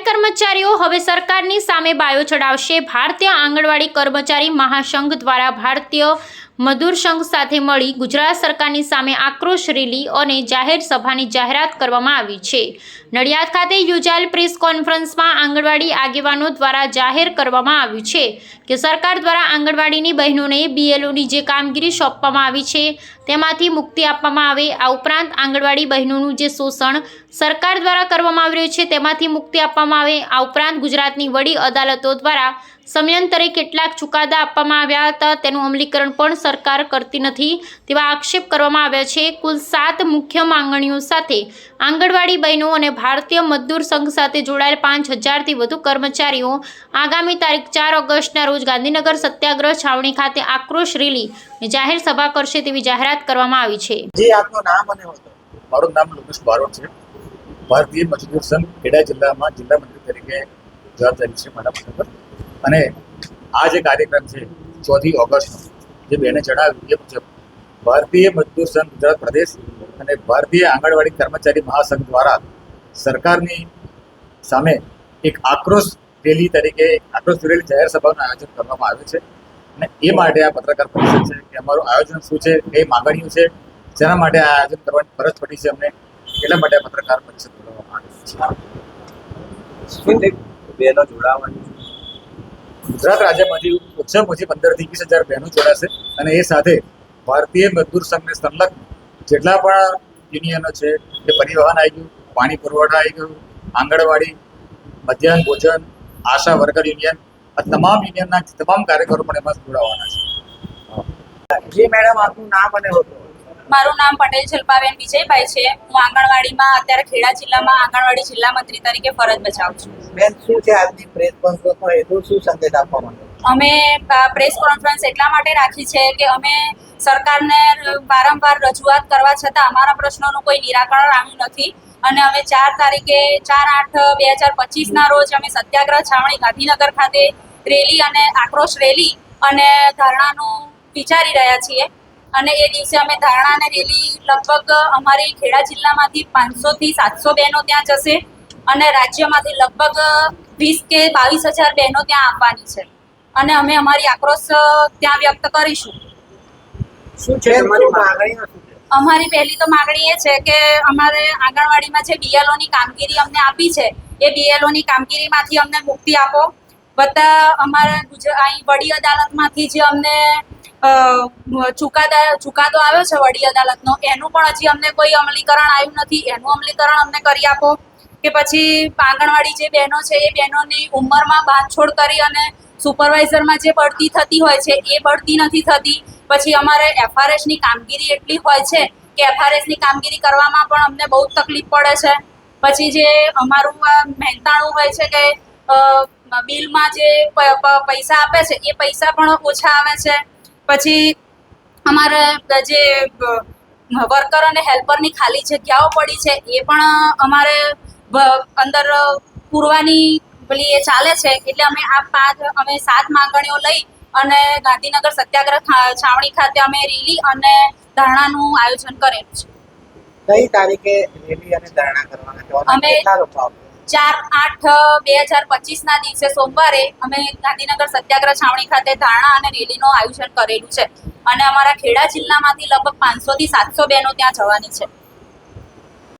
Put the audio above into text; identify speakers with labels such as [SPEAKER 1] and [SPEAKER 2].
[SPEAKER 1] કર્મચારીઓ હવે સરકારની સામે બાયો ચડાવશે. ભારતીય આંગણવાડી કર્મચારી મહાસંઘ દ્વારા ભારતીય મજદૂર સંઘ સાથે મળી ગુજરાત સરકારની સામે આક્રોશ રેલી અને જાહેર સભાની જાહેરાત કરવામાં આવી છે. નડિયાદ ખાતે યોજાયેલ પ્રેસ કોન્ફરન્સમાં આંગણવાડી આગેવાનો દ્વારા જાહેર કરવામાં આવ્યું છે કે સરકાર દ્વારા આંગણવાડીની બહેનોને બીએલઓની જે કામગીરી સોંપવામાં આવી છે, તેમાંથી મુક્તિ આપવામાં આવે, આ ઉપરાંત આંગણવાડી બહેનોનું જે શોષણ સરકાર દ્વારા કરવામાં આવી રહ્યું છે, તેમાંથી મુક્તિ આપવામાં આવે, આ ઉપરાંત ગુજરાતની વડી અદાલતો દ્વારા સમયાંતરે કેટલાક ચુકાદા આપવામાં આવ્યા હતા. તેનું અમલીકરણ પણ સરકાર કરતી નથી તેવા આક્ષેપ કરવામાં આવ્યા છે. કુલ સાત મુખ્ય માંગણીઓ સાથે આંગણવાડી બહેનો અને ભારતીય મજદૂર સંઘ સાથે જોડાયેલ પાંચ હજારથી વધુ કર્મચારીઓ આગામી તારીખ ચાર ઓગસ્ટના રોજ ગાંધીનગર સત્યાગ્રહ છાવણી ખાતે આક્રોશ રેલી જાહેર સભા કરશે તેવી જાહેરાત કરવામાં આવી છે.
[SPEAKER 2] જે આપનું નામ અને
[SPEAKER 3] મારું નામ લોકેશ બારોટ છે. ભારતીય મજદૂર સંઘ ખેડા જિલ્લામાં જિલ્લા મંત્રી તરીકે જવાબદારી છે મારા અને આ જે કાર્યક્રમ છે, ચોથી ઓગસ્ટનો, જે બેને જણાવ્યું, એ મુજબ ભારતીય મજદૂર સંઘ ગુજરાત પ્રદેશ અને ભારતીય આંગણવાડી કર્મચારી મહાસંઘ દ્વારા સરકારની સામે એક આક્રોશ રેલી તરીકે, આક્રોશ રેલી જાહેર સભાનું આયોજન કરવામાં આવ્યું છે. અને એ માટે આ પત્રકાર પરિષદ છે કે અમારું આયોજન શું છે, કઈ માગણીઓ છે, જેના માટે આ આયોજન કરવાની ફરજ પડી છે અમને એટલા માટે પત્રકાર પરિષદ બોલાવવામાં આવી છે.
[SPEAKER 2] બેનો જોડાવાની
[SPEAKER 3] ગુજરાત રાજ્યમાંથી ઓછામાં ઓછી પંદરથી વીસ હજાર બહેનો જોડાશે અને એ સાથે ભારતીય મજદૂર સંઘને સંલગ્ન જેટલા પણ યુનિયનો છે એ પરિવહન આવી ગયું, પાણી પુરવઠા આવી ગયું, આંગણવાડી, મધ્યાહન ભોજન, આશા વર્કર યુનિયન, આ તમામ યુનિયનના તમામ કાર્યકરો પણ એમાં જોડાવાના છે.
[SPEAKER 2] જી, મેડમ, આપનું નામ અને હોદ્દો.
[SPEAKER 4] મારું નામ પટેલ જલ્પાબેન વિજયભાઈ છે. હું આંગણવાડીમાં અત્યારે ખેડા જિલ્લામાં આંગણવાડી જિલ્લા મંત્રી તરીકે ફરજ બજાવું છું.
[SPEAKER 2] બેન શું છે આજની પ્રેસ કોન્ફરન્સનો હેતુ શું સંકેત આપવા માંગો
[SPEAKER 4] અમે પ્રેસ કોન્ફરન્સ એટલા માટે રાખી છે કે અમે સરકારને વારંવાર રજૂઆત કરવા છતાં અમારા પ્રશ્નોનું કોઈ નિરાકરણ આવ્યું નથી. અને અમે ચાર તારીખે ચાર આઠ બે હજાર પચીસના રોજ અમે સત્યાગ્રહ છાવણી ગાંધીનગર ખાતે રેલી અને આક્રોશ રેલી અને ધરણાનું વિચારી રહ્યા છીએ. અને એ દિવસે અમે ધારણા અને રેલી લગભગ અમારી ખેડા જિલ્લામાંથી પાંચસોથી સાતસો બહેનો ત્યાં જશે અને રાજ્યમાંથી લગભગ વીસ કે બાવીસ હજાર બહેનો ત્યાં આવવાની છે. અને અમે અમારી આક્રોશ ત્યાં વ્યક્ત કરીશું.
[SPEAKER 2] શું છે
[SPEAKER 4] અમારી પહેલી તો માગણી એ છે કે અમારે આંગણવાડીમાં જે બીએલઓની કામગીરી અમને આપી છે એ બીએલઓની કામગીરીમાંથી અમને મુક્તિ આપો. બધા અમારા ગુજરાત અહીં વડી અદાલતમાંથી જે અમને ચુકાદા, ચુકાદો આવ્યો છે વડી અદાલતનો. એનું પણ હજી અમને કોઈ અમલીકરણ આવ્યું નથી. એનું અમલીકરણ અમને કરી આપો. કે પછી આંગણવાડી જે બહેનો છે, એ બહેનોની ઉંમરમાં બાંધછોડ કરી અને સુપરવાઇઝરમાં જે બઢતી થતી હોય છે, એ બઢતી નથી થતી. પછી અમારે એફઆરએસની કામગીરી એટલી હોય છે કે એફઆરએસની કામગીરી કરવામાં પણ અમને બહુ તકલીફ પડે છે. પછી જે અમારું મહેનતાણું હોય છે કે બિલમાં જે પૈસા આપે છે, એ પૈસા પણ ઓછા આવે છે. પછી અમારે જે વર્કર અને હેલ્પરની ખાલી જગ્યાઓ પડી છે એ પણ અમારે અંદર પૂરવાની પેલી એ ચાલે છે એટલે અમે આ પાંચ અમે સાત માંગણીઓ લઈ અને ગાંધીનગર સત્યાગ્રહ છાવણી ખાતે અમે રેલી અને ધરણાનું આયોજન કરેલું છે.
[SPEAKER 2] કઈ તારીખે રેલી અને ધરણા કરવાના
[SPEAKER 4] અમે- ચાર આઠ બે હજાર પચીસના દિવસે સોમવારે અમે ગાંધીનગર સત્યાગ્રહ છાવણી ખાતે ધારણા અને રેલીનું આયોજન કરેલું છે. અને અમારા ખેડા જિલ્લામાંથી લગભગ પાંચસોથી સાતસો બહેનો ત્યાં જવાની છે.